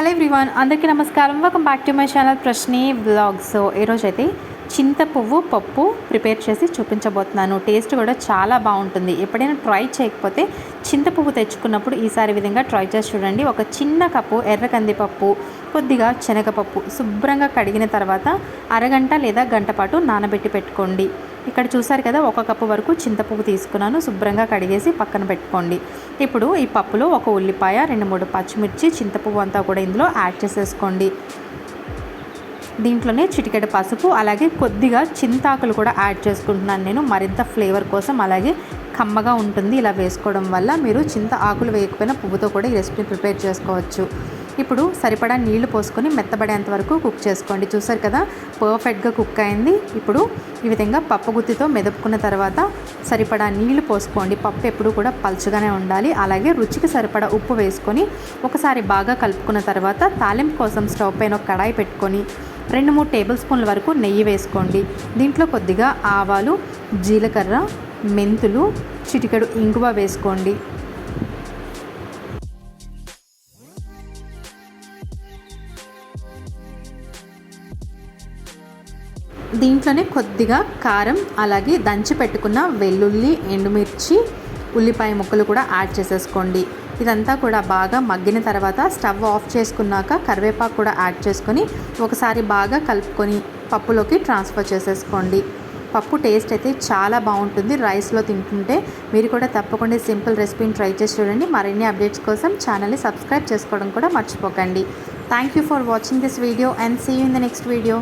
Hello everyone అందరికీ నమస్కారం. Welcome back to my channel Prashni blog so ఈరోజు అయితే చింత పువ్వు పప్పు ప్రిపేర్ చేసి చూపించబోతున్నాను. టేస్ట్ కూడా చాలా బాగుంటుంది. ఎప్పుడైనా ట్రై చేయకపోతే చింత పువ్వు తెచ్చుకున్నప్పుడు ఈసారి విధంగా ట్రై చేసి చూడండి. ఒక చిన్న కప్పు ఎర్ర కందిపప్పు కొద్దిగా శనగపప్పు శుభ్రంగా కడిగిన తర్వాత అరగంట లేదా గంట పాటు నానబెట్టి పెట్టుకోండి. ఇక్కడ చూసారు కదా ఒక కప్పు వరకు చింతపువ్వు తీసుకున్నాను. శుభ్రంగా కడిగేసి పక్కన పెట్టుకోండి. ఇప్పుడు ఈ పప్పులో ఒక ఉల్లిపాయ రెండు మూడు పచ్చిమిర్చి చింతపువ్వు అంతా కూడా ఇందులో యాడ్ చేసేసుకోండి. దీంట్లోనే చిటికెడ పసుపు అలాగే కొద్దిగా చింతాకులు కూడా యాడ్ చేసుకుంటున్నాను నేను. మరింత ఫ్లేవర్ కోసం అలాగే కమ్మగా ఉంటుంది ఇలా వేసుకోవడం వల్ల. మీరు చింత ఆకులు వేయకపోయినా పువ్వుతో కూడా ఈ రెసిపీని ప్రిపేర్ చేసుకోవచ్చు. ఇప్పుడు సరిపడా నీళ్ళు పోసుకొని మెత్తబడేంత వరకు కుక్ చేసుకోండి. చూసారు కదా పర్ఫెక్ట్గా కుక్ అయింది. ఇప్పుడు ఈ విధంగా పప్పు గుత్తితో మెదుపుకున్న తర్వాత సరిపడా నీళ్ళు పోసుకోండి. పప్పు ఎప్పుడు కూడా పలుచగానే ఉండాలి. అలాగే రుచికి సరిపడా ఉప్పు వేసుకొని ఒకసారి బాగా కలుపుకున్న తర్వాత తాలింపు కోసం స్టవ్ పైన ఒక కడాయి పెట్టుకొని రెండు మూడు టేబుల్ స్పూన్ల వరకు నెయ్యి వేసుకోండి. దీంట్లో కొద్దిగా ఆవాలు జీలకర్ర మెంతులు చిటికెడు ఇంగువ వేసుకోండి. దీంట్లోనే కొద్దిగా కారం అలాగే దంచి పెట్టుకున్న వెల్లుల్లి ఎండుమిర్చి ఉల్లిపాయ ముక్కలు కూడా యాడ్ చేసేసుకోండి. ఇదంతా కూడా బాగా మగ్గిన తర్వాత స్టవ్ ఆఫ్ చేసుకున్నాక కరివేపాకు కూడా యాడ్ చేసుకొని ఒకసారి బాగా కలుపుకొని పప్పులోకి ట్రాన్స్ఫర్ చేసేసుకోండి. పప్పు టేస్ట్ అయితే చాలా బాగుంటుంది. రైస్లో తింటుంటే మీరు కూడా తప్పకుండా సింపుల్ రెసిపీని ట్రై చేసి చూడండి. మరిన్ని అప్డేట్స్ కోసం ఛానల్ని సబ్స్క్రైబ్ చేసుకోవడం కూడా మర్చిపోకండి. Thank you for watching this video and see you in the next video